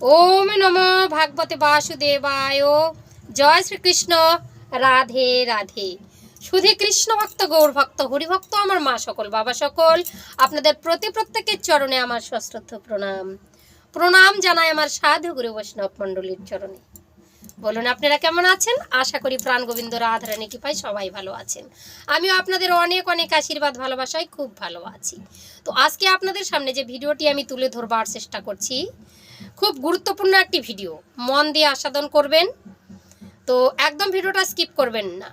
ওম নম ভাগবতে বাসুদেবায়। জয় শ্রীকৃষ্ণ। রাধে রাধে। শুধু কৃষ্ণ ভক্ত, গৌর ভক্ত, হরিভক্ত আমার মা সকল, বাবা সকল, আপনাদের প্রতি প্রত্যেকের চরণে আমার সশ্রদ্ধ প্রণাম। প্রণাম জানাই আমার সাধু গুরু বৈষ্ণব মণ্ডলীর চরণে। বলুন, আপনারা কেমন আছেন? আশা করি প্রাণ গোবিন্দ রাধারানী কৃপায় সবাই ভালো আছেন। আমিও আপনাদের অনেক অনেক আশীর্বাদ, ভালোবাসায় খুব ভালো আছি। তো আজকে আপনাদের সামনে যে ভিডিওটি আমি তুলে ধরবার চেষ্টা করছি খুব গুরুত্বপূর্ণ একটি ভিডিও। মন দিয়ে আস্বাদন করবেন। তো একদম ভিডিওটা স্কিপ করবেন না।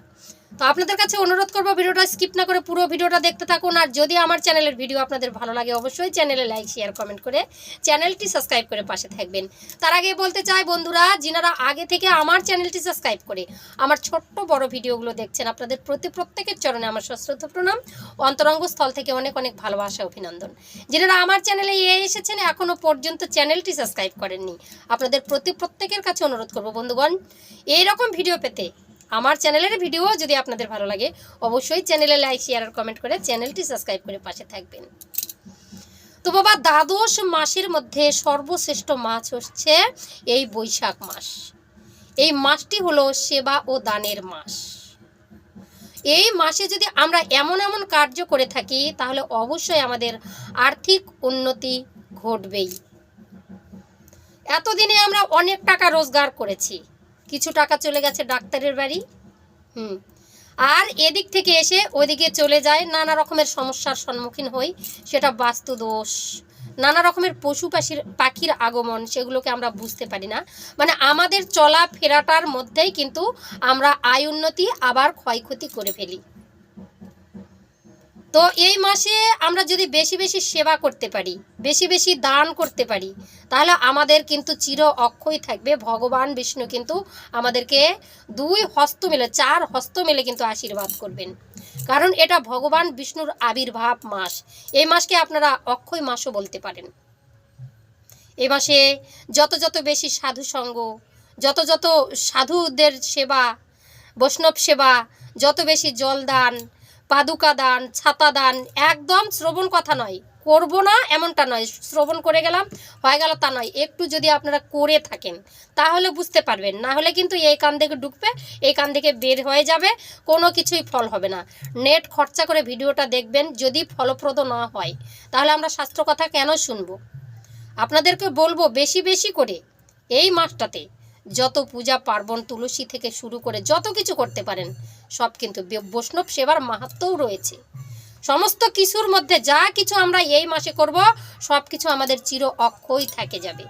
তো আপনাদের কাছে অনুরোধ করব ভিডিওটা স্কিপ না করে পুরো ভিডিওটা দেখতে থাকুন। আর যদি আমার চ্যানেলের ভিডিও আপনাদের ভালো লাগে, অবশ্যই চ্যানেলে লাইক শেয়ার কমেন্ট করে চ্যানেলটি সাবস্ক্রাইব করে পাশে থাকবেন। তার আগে বলতে চাই বন্ধুরা, যিনারা আগে থেকে আমার চ্যানেলটি সাবস্ক্রাইব করে আমার ছোট্ট বড় ভিডিওগুলো দেখছেন, আপনাদের প্রতি প্রত্যেকের চরণে আমার সশ্রদ্ধ প্রণাম। অন্তরঙ্গ স্থল থেকে অনেক অনেক ভালোবাসা, অভিনন্দন। যিনারা আমার চ্যানেলে এ এসেছেন এখনও পর্যন্ত চ্যানেলটি সাবস্ক্রাইব করেননি, আপনাদের প্রতি প্রত্যেকের কাছে অনুরোধ করব বন্ধুগণ, এইরকম ভিডিও পেতে আমার চ্যানেলের ভিডিও যদি আপনাদের ভালো লাগে, অবশ্যই চ্যানেলে লাইক শেয়ার আর কমেন্ট করে চ্যানেলটি সাবস্ক্রাইব করে পাশে থাকবেন। তো বাবা, দ্বাদশ মাসের মধ্যে সর্বশ্রেষ্ঠ মাস হচ্ছে এই বৈশাখ মাস। এই মাসটি হলো সেবা ও দানের মাস। এই মাসে যদি আমরা এমন এমন কার্য করে থাকি, তাহলে অবশ্যই আমাদের আর্থিক উন্নতি ঘটবেই। এতদিনে আমরা অনেক টাকা রোজগার করেছি। কিছু টাকা চলে গেছে ডাক্তারের বাড়ি। হুম। আর এদিক থেকে এসে ওইদিকে চলে যায়, নানা রকমের সমস্যার সম্মুখীন হই, সেটা বাস্তু দোষ নানা রকমের পশু পাখির পাখির আগমন, সেগুলোকে আমরা বুঝতে পারি না। মানে আমাদের চলা ফেরাটার মধ্যেই কিন্তু আমরা আয় উন্নতি আবার ক্ষয়ক্ষতি করে ফেলি। তো এই মাসে আমরা যদি বেশি বেশি সেবা করতে পারি, বেশি বেশি দান করতে পারি, তাহলে আমাদের কিন্তু চির অক্ষয় থাকবে। ভগবান বিষ্ণু কিন্তু আমাদেরকে দুই হস্ত মিলে, চার হস্ত মিলে কিন্তু আশীর্বাদ করবেন। কারণ এটা ভগবান বিষ্ণুর আবির্ভাব মাস। এই মাসকে আপনারা অক্ষয় মাসও বলতে পারেন। এই মাসে যত যত বেশি সাধু সঙ্গ, যত যত সাধুদের সেবা, বৈষ্ণব সেবা, যত বেশি জলদান পাদুকা দান, ছাতা দান, একদম শ্রবণ কথা নয়। করব না এমনটা নয়, শ্রবণ করে গেলাম, হয়ে গেল তা নয়। একটু যদি আপনারা করে থাকেন, তাহলে বুঝতে পারবেন। না হলে কিন্তু এই কান থেকে ঢুকবে, এই কান থেকে বের হয়ে যাবে, কোনো কিছুই ফল হবে না। নেট খরচা করে ভিডিওটা দেখবেন, যদি ফলপ্রদ না হয়। তাহলে আমরা শাস্ত্র কথা কেন শুনব? আপনাদেরকে বলব বেশি বেশি করে, এই মাসটাতে। যত পূজা পার্বণ, তুলসী থেকে শুরু করে যত কিছু করতে পারেন সব কিন্তু বৈষ্ণব সেবার মাহাত্মও রয়েছে। সমস্ত কিছুর মধ্যে যা কিছু আমরা এই মাসে করব, সব কিছু আমাদের চির অক্ষয় থাকে যাবে।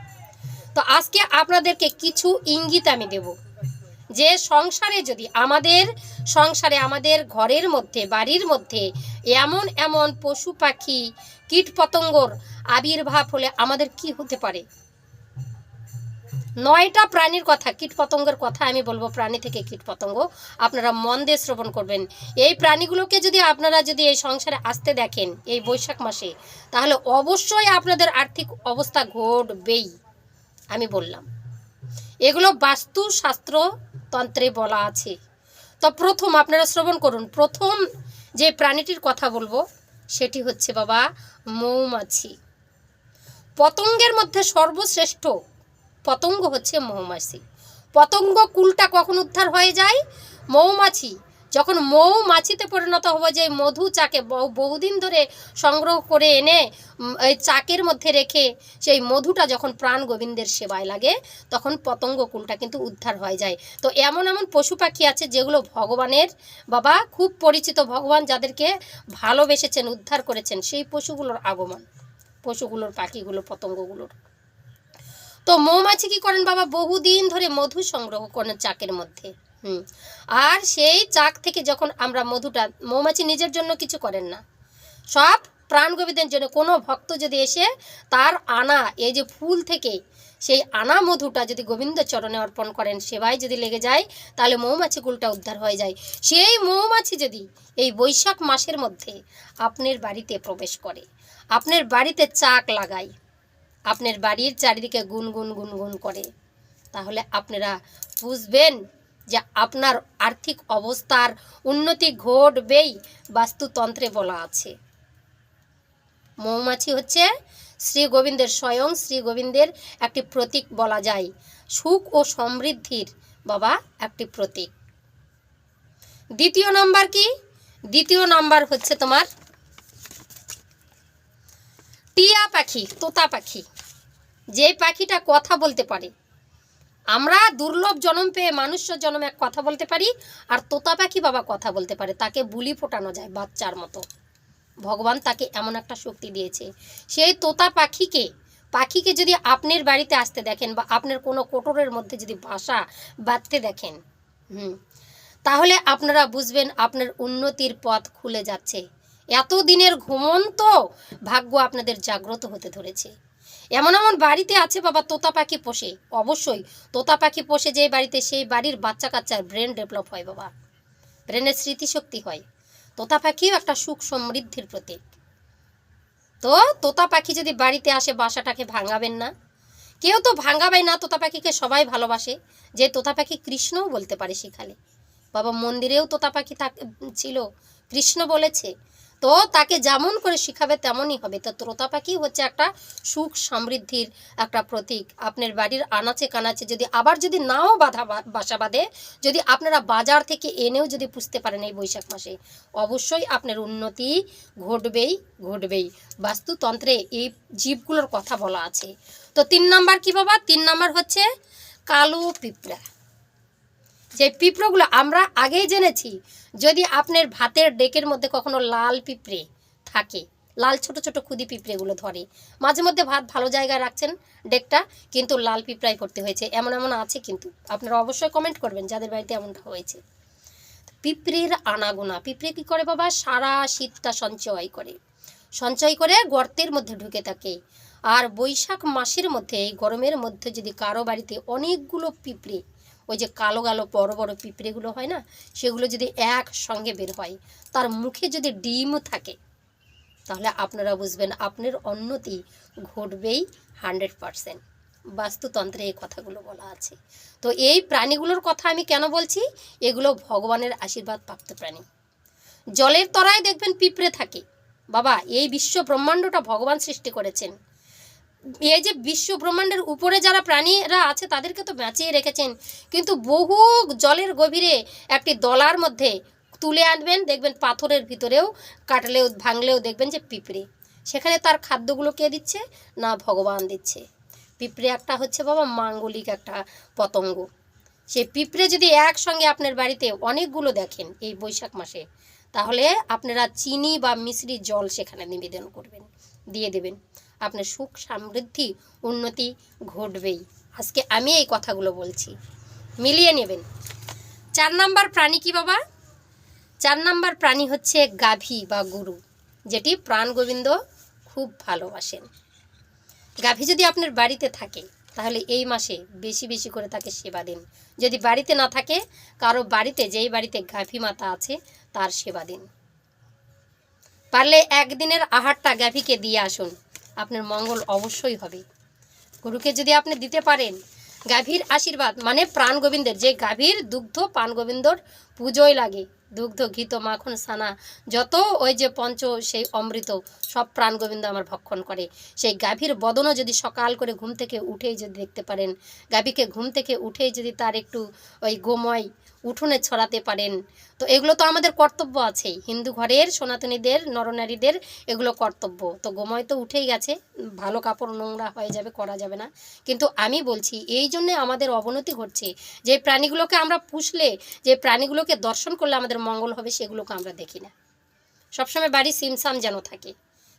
তো আজকে আপনাদেরকে কিছু ইঙ্গিত আমি দেব। যে সংসারে যদি আমাদের, সংসারে আমাদের ঘরের মধ্যে, বাড়ির মধ্যে এমন এমন পশু পাখি কীট পতঙ্গর আবির্ভাব হলে আমাদের কি হতে পারে? নয়টা প্রাণীর কথা কীট পতঙ্গের কথা আমি বলব, প্রাণী থেকে কীট পতঙ্গ আপনারা মন দিয়ে শ্রবণ করবেন। এই প্রাণীগুলোকে যদি আপনারা যদি এই সংসারে আসতে দেখেন, এই বৈশাখ মাসে, তাহলে অবশ্যই আপনাদের আর্থিক অবস্থা ঘটবেই, আমি বললাম। এগুলো বাস্তু তন্ত্রে বলা আছে। তো প্রথম আপনারা শ্রবণ করুন। প্রথম যে প্রাণীটির কথা বলব, সেটি হচ্ছে বাবা মৌমাছি। পতঙ্গের মধ্যে সর্বশ্রেষ্ঠ পতঙ্গ হচ্ছে মৌমাছি। পতঙ্গ কুলটা কখন উদ্ধার হয়ে যায়? মৌমাছি। যখন মৌমাছিতে পরিণত হবে, যে মধু চাকে বহু- বহুদিন ধরে সংগ্রহ করে এনে চাকের মধ্যে রেখে সেই মধুটা যখন প্রাণ গোবিন্দের সেবায় লাগে, তখন পতঙ্গ কুলটা কিন্তু উদ্ধার হয়ে যায়। তো এমন এমন পশু পাখি আছে যেগুলো ভগবানের বাবা, খুব পরিচিত ভগবান, যাদেরকে ভালোবেসেছেন, উদ্ধার করেছেন। সেই পশুগুলোর আগমন। পশুগুলোর পাখিগুলো, পতঙ্গগুলোর। তো মৌমাছি কি করেন বাবা? বহুদিন ধরে মধু সংগ্রহ করেন চাকের মধ্যে। হুম। আর সেই চাক থেকে যখন আমরা মধুটা, মৌমাছি নিজের জন্য কিছু করেন না। সব প্রাণ গোবিন্দের জন্য, কোনো ভক্ত যদি এসে তার আনা, এই যে ফুল থেকে সেই আনা মধুটা যদি গোবিন্দ চরণে অর্পণ করেন, সেবায় যদি লেগে যায়, তাহলে মৌমাছি কুলটা উদ্ধার হয়ে যায়। সেই মৌমাছি যদি এই বৈশাখ মাসের মধ্যে আপনার বাড়িতে প্রবেশ করে, আপনার বাড়িতে চাক লাগায় আপনার বাড়ির চারিদিকে গুনগুন গুনগুন করে। তাহলে আপনারা বুঝবেন যে আপনার আর্থিক অবস্থার উন্নতি ঘটবেই, বাস্তুতন্ত্রে বলা আছে। মৌমাছি হচ্ছে শ্রী গোবিন্দের স্বয়ং, শ্রী গোবিন্দের একটি প্রতীক বলা যায়। সুখ ও সমৃদ্ধির বাবা একটি প্রতীক। দ্বিতীয় নাম্বার কি? দ্বিতীয় নাম্বার হচ্ছে তোমার টিয়া পাখি, তোতা পাখি। যে পাখিটা কথা বলতে পারে। আমরা দুর্লভ জন্ম পেয়ে মানুষ্য জন্মে এক কথা বলতে পারি, আর তোতা পাখি বাবা কথা বলতে পারে। তাকে বুলি ফোটানো যায় বাচ্চার মতো। ভগবান তাকে এমন একটা শক্তি দিয়েছে। সেই তোতা পাখিকে পাখিকে যদি আপনার বাড়িতে আসতে দেখেন বা আপনার কোনো কোটরের মধ্যে যদি বাসা বাঁধতে দেখেন, হুম, তাহলে আপনারা বুঝবেন আপনার উন্নতির পথ খুলে যাচ্ছে। এতদিনের ঘুমন্ত ভাগ্য আপনাদের জাগ্রত হতে ধরেছে। এমন এমন বাড়িতে আছে বাবা তোতা পাখি পোষে, অবশ্যই। তোতা পাখি পোষে যে বাড়িতে সেই বাড়ির বাচ্চা কাচ্চার ব্রেন ডেভেলপ হয় বাবা। ব্রেনের স্মৃতিশক্তি হয়। তোতা পাখিও একটা সুখ সমৃদ্ধির প্রতীক। তো তোতা পাখি যদি বাড়িতে আসে, বাসাটাকে ভাঙাবেন না। কেউ তো ভাঙাবে না, তোতা পাখিকে সবাই ভালোবাসে। যে তোতা পাখি কৃষ্ণও বলতে পারে সেখানে। বাবা মন্দিরেও তোতা পাখি থাক ছিল, কৃষ্ণ বলেছে তো তাকে যেমন করে শিখাবে তেমনই হবে। তো তোতা পাখি হচ্ছে একটা সুখ সমৃদ্ধির একটা প্রতীক। আপনার বাড়ির আনাচে কানাচে যদি আবার যদি নাও বাধা বাসা বাঁধে, যদি আপনারা বাজার থেকে এনেও যদি পুষতে পারেন এই বৈশাখ মাসে, অবশ্যই আপনার উন্নতি ঘটবেই ঘটবেই। বাস্তুতন্ত্রে এই জীবগুলোর কথা বলা আছে। তো তিন নাম্বার কি বাবা? তিন নাম্বার হচ্ছে কালো পিঁপড়া। যে পিঁপড়োগুলো আমরা আগেই জেনেছি যদি আপনার ভাতের ডেকের মধ্যে কখনো লাল পিঁপড়ে থাকে, লাল ছোট ছোট খুদি পিঁপড়েগুলো ধরে, মাঝে মধ্যে ভাত ভালো জায়গায় রাখছেন ডেকটা, কিন্তু লাল পিঁপড়ায় করতে হয়েছে। এমন এমন আছে কিন্তু, আপনারা অবশ্যই কমেন্ট করবেন যাদের বাড়িতে এমনটা হয়েছে। পিঁপড়ের আনাগোনা, পিঁপড়ে কী করে বাবা? সারা শীতটা সঞ্চয় করে। সঞ্চয় করে গর্তের মধ্যে ঢুকে থাকে। আর বৈশাখ মাসের মধ্যে এই গরমের মধ্যে যদি কারও বাড়িতে অনেকগুলো পিঁপড়ে ওই যে কালো কালো বড় বড় পিঁপড়েগুলো হয় না, সেগুলো যদি একসঙ্গে বের হয়, তার মুখে যদি ডিম থাকে, তাহলে আপনারা বুঝবেন আপনার উন্নতি ঘটবেই হান্ড্রেড পারসেন্ট। বাস্তুতন্ত্রে এই কথাগুলো বলা আছে। তো এই প্রাণীগুলোর কথা আমি কেন বলছি? এগুলো ভগবানের আশীর্বাদ প্রাপ্ত প্রাণী। জলের তরায় দেখবেন পিঁপড়ে থাকে। বাবা, এই বিশ্ব ব্রহ্মাণ্ডটা ভগবান সৃষ্টি করেছেন। এই যে বিশ্ব ব্রহ্মাণ্ডের উপরে যারা প্রাণীরা আছে, তাদেরকে তো বাঁচিয়ে রেখেছেন। কিন্তু বহু জলের গভীরে একটি দলার মধ্যে তুলে আনবেন, দেখবেন পাথরের ভিতরেও কাটলেও, ভাঙলেও দেখবেন যে পিঁপড়ে। সেখানে তার খাদ্যগুলো কে দিচ্ছে? না, ভগবান দিচ্ছে। পিঁপড়ে একটা হচ্ছে বাবা মাঙ্গলিক একটা পতঙ্গ। সে পিঁপড়ে যদি একসঙ্গে আপনার বাড়িতে অনেকগুলো দেখেন এই বৈশাখ মাসে, তাহলে আপনারা চিনি বা মিশ্রি জল সেখানে নিবেদন করবেন, দিয়ে দেবেন। আপনার সুখ সমৃদ্ধি উন্নতি ঘটবেই। আজকে আমি এই কথাগুলো বলছি। মিলিয়ে নেবেন। চার নাম্বার প্রাণী কি বাবা? চার নাম্বার প্রাণী হচ্ছে গাভী বা গরু, যেটি প্রাণ গোবিন্দ খুব ভালোবাসেন। গাভী যদি আপনার বাড়িতে থাকে, তাহলে এই মাসে বেশি বেশি করে তাকে সেবা দিন। যদি বাড়িতে না থাকে, কারও বাড়িতে, যেই বাড়িতে গাভী মাতা আছে, তার সেবা দিন। পারলে একদিনের আহারটা গাভীকে দিয়ে আসুন। আপনার মঙ্গল অবশ্যই হবে। গরুকে যদি আপনি দিতে পারেন, গাভীর আশীর্বাদ মানে প্রাণ গোবিন্দের, যে গাভীর দুগ্ধ, পান গোবিন্দর পুজোয় লাগে। দুগ্ধ, ঘিত, মাখন সানা যত ওই যে পঞ্চ, সেই অমৃত, সব প্রাণ গোবিন্দ আমার ভক্ষণ করে। সেই গাভীর বদনও যদি সকাল করে ঘুম থেকে উঠেই যদি দেখতে পারেন, গাভীকে ঘুম থেকে উঠেই যদি তার একটু ওই গোময় উঠোনে ছড়াতে পারেন। তো এগুলো তো আমাদের কর্তব্য আছেই। হিন্দু ঘরের, সনাতনীদের, নরনারীদের এগুলো কর্তব্য। তো গোময় তো উঠেই গেছে। ভালো কাপড় নোংরা হয়ে যাবে, করা যাবে না। কিন্তু আমি বলছি, এই জন্যে আমাদের অবনতি ঘটছে যে প্রাণীগুলোকে আমরা পুষলে, যে প্রাণীগুলোকে দর্শন করলে আমাদের মঙ্গল হবে, সেগুলোকে আমরা দেখি না। সবসময় বাড়ি সিমসাম যেন থাকে।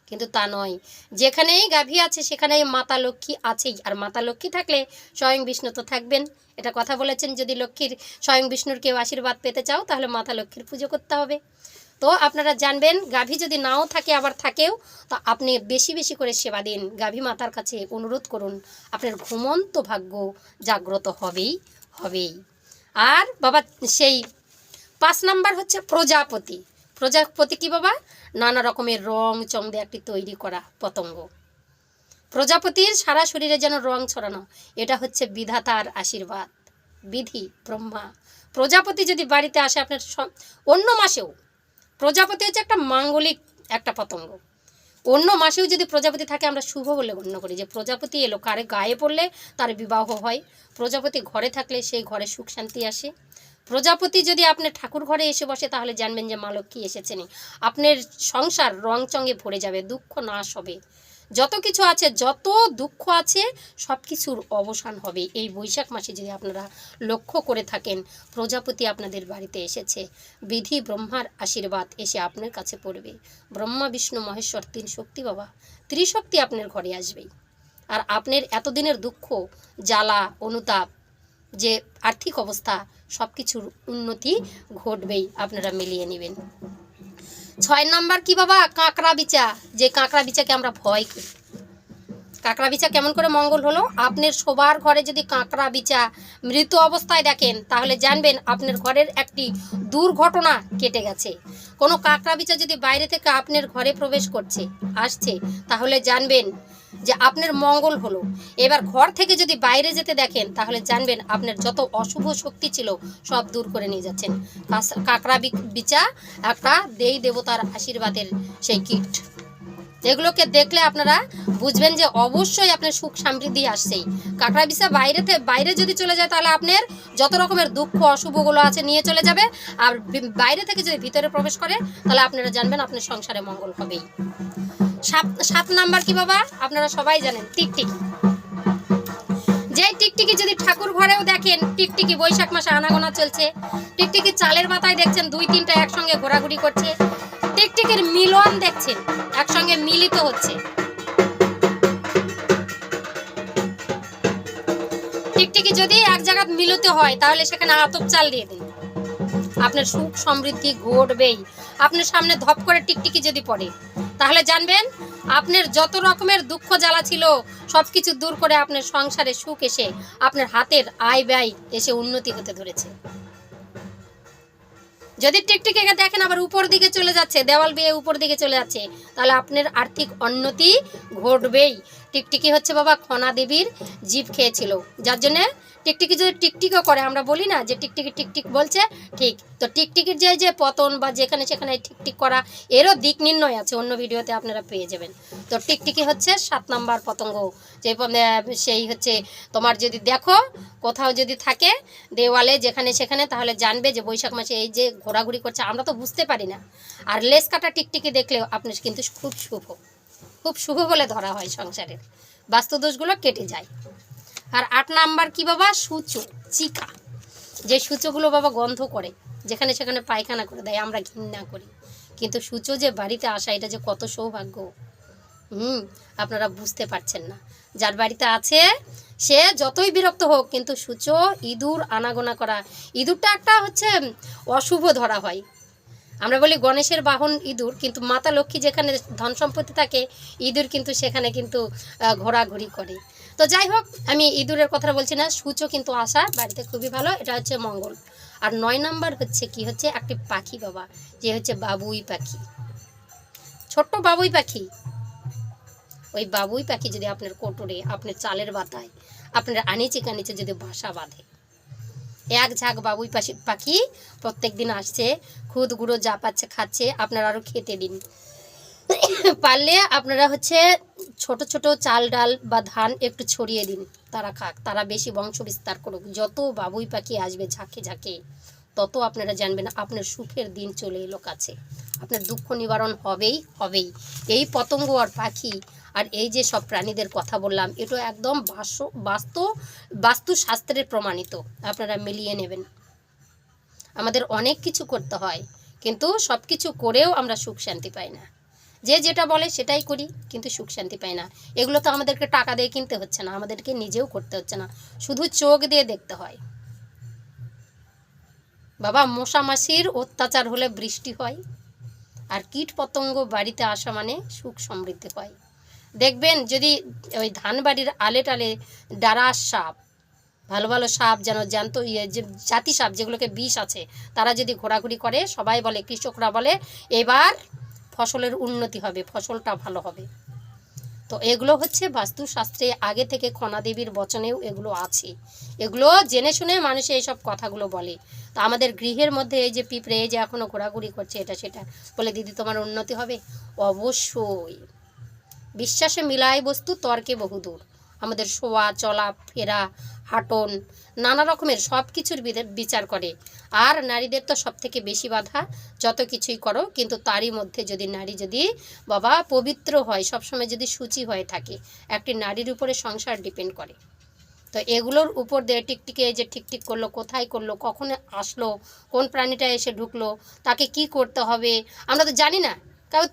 কিন্তু তা নয়। যেখানেই গাভী আছে, সেখানেই মাতা লক্ষ্মী আছেই। আর মাতা লক্ষ্মী থাকলে স্বয়ং বিষ্ণু তো থাকবেন। এটা কথা বলেছেন, যদি লক্ষ্মীর স্বয়ং বিষ্ণুর কেউ আশীর্বাদ পেতে চাও, তাহলে মাতা লক্ষ্মীর পুজো করতে হবে। তো আপনারা জানবেন, গাভী যদি নাও থাকে, আবার থাকেও, তো আপনি বেশি বেশি করে সেবা দিন। গাভী মাতার কাছে অনুরোধ করুন, আপনার ঘুমন্ত ভাগ্য জাগ্রত হবেই হবেই। আর বাবা, সেই পাঁচ নাম্বার হচ্ছে প্রজাপতি। প্রজাপতি কি বাবা? নানা রকমের রং চং দিয়ে একটি তৈরি করা পতঙ্গ। প্রজাপতির সারা শরীরে যেন রং ছড়ানো, এটা হচ্ছে বিধাতার আশীর্বাদ। বিধি, ব্রহ্মা। প্রজাপতি যদি বাড়িতে আসে আপনার অন্য মাসেও, প্রজাপতি হচ্ছে একটা মাঙ্গলিক একটা পতঙ্গ। অন্য মাসেও যদি প্রজাপতি থাকে, আমরা শুভ বলে গণ্য করি। যে প্রজাপতি এলো, কারে গায়ে পড়লে তার বিবাহ হয়। প্রজাপতি ঘরে থাকলে সেই ঘরে সুখ শান্তি আসে। প্রজাপতি যদি আপনার ঠাকুর ঘরে এসে বসে, তাহলে জানবেন যে মা লক্ষ্মী এসেছেন। আপনার সংসার রং চঙে ভরে যাবে, দুঃখ নাশ হবে। যত কিছু আছে, যত দুঃখ আছে, সব কিছুর অবসান হবে। এই বৈশাখ মাসে যদি আপনারা লক্ষ্য করে থাকেন, প্রজাপতি আপনাদের বাড়িতে এসেছে। বিধি ব্রহ্মার আশীর্বাদ এসে আপনার কাছে পড়বে। ব্রহ্মা, বিষ্ণু, মহেশ্বর, তিন শক্তি বাবা, ত্রিশক্তি আপনার ঘরে আসবেই। আর আপনার এতদিনের দুঃখ, জ্বালা, অনুতাপ, যে আর্থিক অবস্থা সব কিছুর উন্নতি ঘটবেই। আপনারা মিলিয়ে নেবেন। ছয় নাম্বার কি বাবা? কাঁকড়া বিচা। যে কাঁকড়া বিচাকে আমরা ভয় করি। কাঁকড়া বিচা কেমন করে মঙ্গল হলো? আপনার সবার ঘরে যদি কাঁকড়া বিচা মৃত অবস্থায় দেখেন, তাহলে জানবেন আপনার ঘরের একটি দুর্ঘটনা কেটে গেছে। কোনো কাঁকড়া বিচা যদি বাইরে থেকে আপনার ঘরে প্রবেশ করছে, আসছে, তাহলে জানবেন যে আপনার মঙ্গল হলো। এবার ঘর থেকে যদি বাইরে যেতে দেখেন, তাহলে জানবেন আপনার যত অশুভ শক্তি ছিল, সব দূর করে নিয়ে যাচ্ছেন। কাঁকড়া বিচা, একটা দেই দেবতার আশীর্বাদের সেই কিট। এগুলোকে দেখলে আপনারা বুঝবেন যে অবশ্যই আপনার সুখ সমৃদ্ধি আসছেই। কাঁকড়া বিষা বাইরে বাইরে যদি চলে যায়, তাহলে আপনার যত রকমের দুঃখ, অশুভগুলো আছে নিয়ে চলে যাবে। আর বাইরে থেকে যদি ভিতরে প্রবেশ করে, তাহলে আপনারা জানবেন আপনার সংসারে মঙ্গল হবেই। সাত সাত নাম্বার কি বাবা? আপনারা সবাই জানেন, টিকটিকি। যে টিকটিকি যদি ঠাকুর ঘরেও দেখেন, টিকটিকি বৈশাখ মাসে আনাগোনা চলছে। টিকটিকি চালের মাথায় দেখছেন, দুই তিনটা একসঙ্গে ঘোরাঘুরি করছে। টিকটিকির মিলন দেখছেন, একসঙ্গে মিলিত হচ্ছে। টিকটিকি যদি এক জায়গায় মিলিত হয়, তাহলে সেখানে আতপ চাল দিয়ে দিন। আপনার সুখ সমৃদ্ধি ঘটবেই। আপনার সামনে ধপ করে টিকটিকি যদি পড়ে তাহলে জানবেন, আপনার যত রকমের দুঃখ জ্বালা ছিল সব কিছু দূর করে আপনার সংসারে সুখ এসে আপনার হাতের আয় ব্যয় এসে উন্নতি হতে ধরেছে। যদি টিকটিকে দেখেন আবার উপর দিকে চলে যাচ্ছে, দেওয়াল বেয়ে উপর দিকে চলে যাচ্ছে, তাহলে আপনার আর্থিক উন্নতি ঘটবেই। টিকটিকি হচ্ছে বাবা খনা দেবীর জীব খেয়েছিল, যার জন্য টিকটিকি যদি টিকটিকও করে, আমরা বলি না যে টিকটিকি টিকটিক বলছে, ঠিক। তো টিকটিকির যে যে পতন বা যেখানে সেখানে টিকটিক করা, এরও দিক নির্ণয় আছে, অন্য ভিডিওতে আপনারা পেয়ে যাবেন। তো টিকটিকি হচ্ছে সাত নাম্বার পতঙ্গ। যে সেই হচ্ছে, তোমার যদি দেখো, কোথাও যদি থাকে, দেওয়ালে যেখানে সেখানে, তাহলে জানবে যে বৈশাখ মাসে এই যে ঘোরাঘুরি করছে, আমরা তো বুঝতে পারি না। আর লেস কাটা টিকটিকি দেখলেও আপনার কিন্তু খুব শুভ। খুব শুভ বলে ধরা হয় সংসারের বাস্তুদোষগুলো কেটে যায়। আর আট নাম্বার কি বাবা? সূচো চিকা। যে সূচোগুলো বাবা গন্ধ করে, যেখানে সেখানে পায়খানা করে দেয়, আমরা ঘৃণা করি। কিন্তু সূচো যে বাড়িতে আসা, এটা যে কত সৌভাগ্য। হুম, আপনারা বুঝতে পারছেন না। যার বাড়িতে আছে, সে যতই বিরক্ত হোক, কিন্তু সূচো ইঁদুর আনাগোনা করা, ইঁদুরটা একটা হচ্ছে অশুভ ধরা হয়। আমরা বলি গণেশের বাহন ইঁদুর, কিন্তু মাতা লক্ষ্মী যেখানে ধন সম্পত্তি থাকে, ইঁদুর কিন্তু সেখানে কিন্তু ঘোরাঘুরি করে। তো যাই হোক, আমি ইঁদুরের কথা বলছি না সূচো কিন্তু আসা বাড়িতে খুবই ভালো, এটা হচ্ছে মঙ্গল। আর নয় নাম্বার হচ্ছে কি হচ্ছে, একটি পাখি বাবা, যে হচ্ছে বাবুই পাখি। ছোট্ট বাবুই পাখি। ওই বাবুই পাখি যদি আপনার কোটরে, আপনার চালের বাতায়, আপনার আনিচে কানিচে যদি বাসা বাঁধে। এক ঝাঁক বাবুই পাখি পাখি প্রত্যেক দিন আসছে, খুদ গুঁড়ো যা পাচ্ছে খাচ্ছে, আপনারা আরও খেতে দিন। পারলে আপনারা হচ্ছে ছোট ছোট চাল ডাল বা ধান একটু ছড়িয়ে দিন। তারা খাক, তারা বেশি বংশ বিস্তার করুক। যত বাবুই পাখি আসবে ঝাঁকে ঝাঁকে, তত আপনারা জানবেন আপনার সুখের দিন চলে এলো কাছে। আপনার দুঃখ নিবারণ হবেই হবেই। এই পতঙ্গ আর পাখি আর এই যে সব প্রাণীদের কথা বললাম এটা একদম বাস্ত বাস্তু বাস্তুশাস্ত্রের প্রমাণিত। আপনারা মিলিয়ে নেবেন। আমাদের অনেক কিছু করতে হয়, কিন্তু সব কিছু করেও আমরা সুখ শান্তি পাই না। যে যেটা বলে সেটাই করি, কিন্তু সুখ শান্তি পাই না। এগুলো তো আমাদেরকে টাকা দিয়ে কিনতে হচ্ছে না, আমাদেরকে নিজেও করতে হচ্ছে না। শুধু চোখ দিয়ে দেখতে হয়। বাবা মশা মাসির অত্যাচার হলে বৃষ্টি হয়, আর কীট পতঙ্গ বাড়িতে আসা মানে সুখ সমৃদ্ধি হয়। দেখবেন যদি ওই ধান বাড়ির আলে টালে ডারা সাপ, ভালো ভালো সাপ যেন জ্যান্ত ইয়ে যে জাতি সাপ যেগুলোকে বিষ আছে, তারা যদি ঘোরাঘুরি করে, সবাই বলে, কৃষকরা বলে, এবার ফসলের উন্নতি হবে, ফসলটা ভালো হবে। তো এগুলো হচ্ছে বাস্তুশাস্ত্রে আগে থেকে খনাদেবীর বচনেও এগুলো আছে। এগুলো জেনে শুনে মানুষে এইসব কথাগুলো বলে। তো আমাদের গৃহের মধ্যে এই যে পিঁপড়ে, এই যে এখনও ঘোরাঘুরি করছে, এটা সেটা। বলে, দিদি, তোমার উন্নতি হবে? অবশ্যই। বিশ্বাসে মিলায় বস্তু, তর্কে বহুদূর। আমাদের শোয়া, চলা, ফেরা হাঁটন, নানা রকমের সব কিছুর বিচার করে। আর নারীদের তো সব থেকে বেশি বাধা, যত কিছুই করো, কিন্তু তারই মধ্যে যদি নারী যদি বাবা পবিত্র হয়, সবসময় যদি সূচি হয়ে থাকে, একটি নারীর উপরে সংসার ডিপেন্ড করে। তো এগুলোর উপর দিয়ে টিকটিকে যে ঠিকঠিক করল, কোথায় করল, কখন আসলো, কোন প্রাণীটা এসে ঢুকলো, তাকে কি করতে হবে, আমরা তো জানি না। কারণ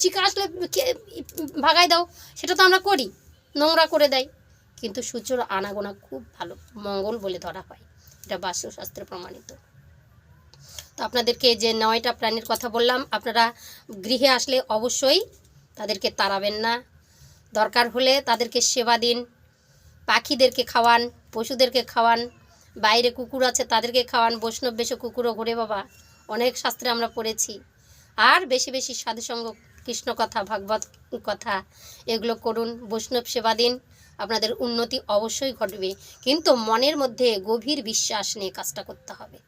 চিকা আসলে ভাগাই দাও, সেটা তো আমরা করি, নোংরা করে দেয়। কিন্তু সূর্যর আনাগোনা খুব ভালো, মঙ্গল বলে ধরা হয়। এটা বাস্তুশাস্ত্রে প্রমাণিত। তো আপনাদেরকে যে নয়টা প্রাণীর কথা বললাম, আপনারা গৃহে আসলে অবশ্যই তাদেরকে তাড়াবেন না। দরকার হলে তাদেরকে সেবা দিন, পাখিদেরকে খাওয়ান, পশুদেরকে খাওয়ান, বাইরে কুকুর আছে তাদেরকে খাওয়ান, বৈষ্ণব বেশে কুকুরও ঘুরে বাবা, অনেক শাস্ত্রে আমরা পড়েছি। আর বেশি বেশি সাধুসঙ্গ, কৃষ্ণ কথা, ভাগবত কথা, এগুলো করুন, বৈষ্ণব সেবা দিন। আপনাদের উন্নতি অবশ্যই ঘটবে। কিন্তু মনের মধ্যে গভীর বিশ্বাস নিয়ে কাজটা করতে হবে।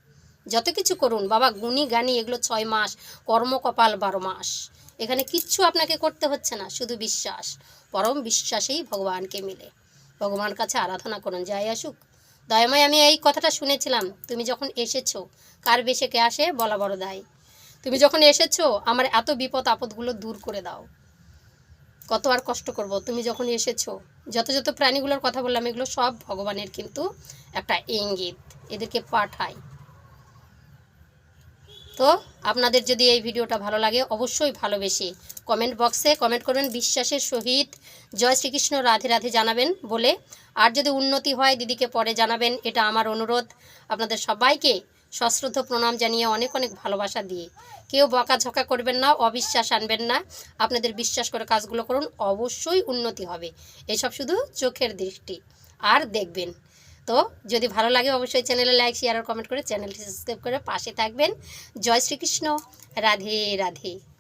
যত কিছু করুন, বাবা, গুণী গানি এগুলো ছয় মাস, কর্মকপাল বারো মাস। এখানে কিচ্ছু আপনাকে করতে হচ্ছে না, শুধু বিশ্বাস। পরম বিশ্বাসেই ভগবানকে মিলে। ভগবান কাছে আরাধনা করুন, যাই আসুক। দয়াময়, আমি এই কথাটা শুনেছিলাম, তুমি যখন এসেছ, কার বেশে কে আসে? বলা বড় দায়। তুমি যখন এসেছ, আমার এত বিপদ আপদগুলো দূর করে দাও। কত আর কষ্ট করব, তুমি যখন এসেছ, যত যত প্রাণীগুলোর কথা বললাম, এগুলো সব ভগবানের কিন্তু একটা ইঙ্গিত, এদেরকে পাঠায় তো আপনাদের যদি এই ভিডিওটা ভালো লাগে, অবশ্যই ভালোবেসে কমেন্ট বক্সে কমেন্ট করবেন, বিশ্বাসের সহিত জয় শ্রীকৃষ্ণ, রাধে রাধে জানাবেন বলে। আর যদি উন্নতি হয়, দিদিকে পরে জানাবেন, এটা আমার অনুরোধ। আপনাদের সবাইকে সশ্রদ্ধ প্রণাম জানিয়ে অনেক অনেক ভালোবাসা দিয়ে। কেউ বকাঝকা করবেন না, অবিশ্বাস আনবেন না। আপনাদের বিশ্বাস করে কাজগুলো করুন, অবশ্যই উন্নতি হবে। এসব শুধু চোখের দৃষ্টি। আর দেখবেন। তো যদি ভালো লাগে অবশ্যই চ্যানেলে লাইক শেয়ার আর কমেন্ট করে চ্যানেলটি সাবস্ক্রাইব করে পাশে থাকবেন। জয় শ্রীকৃষ্ণ। রাধে রাধে।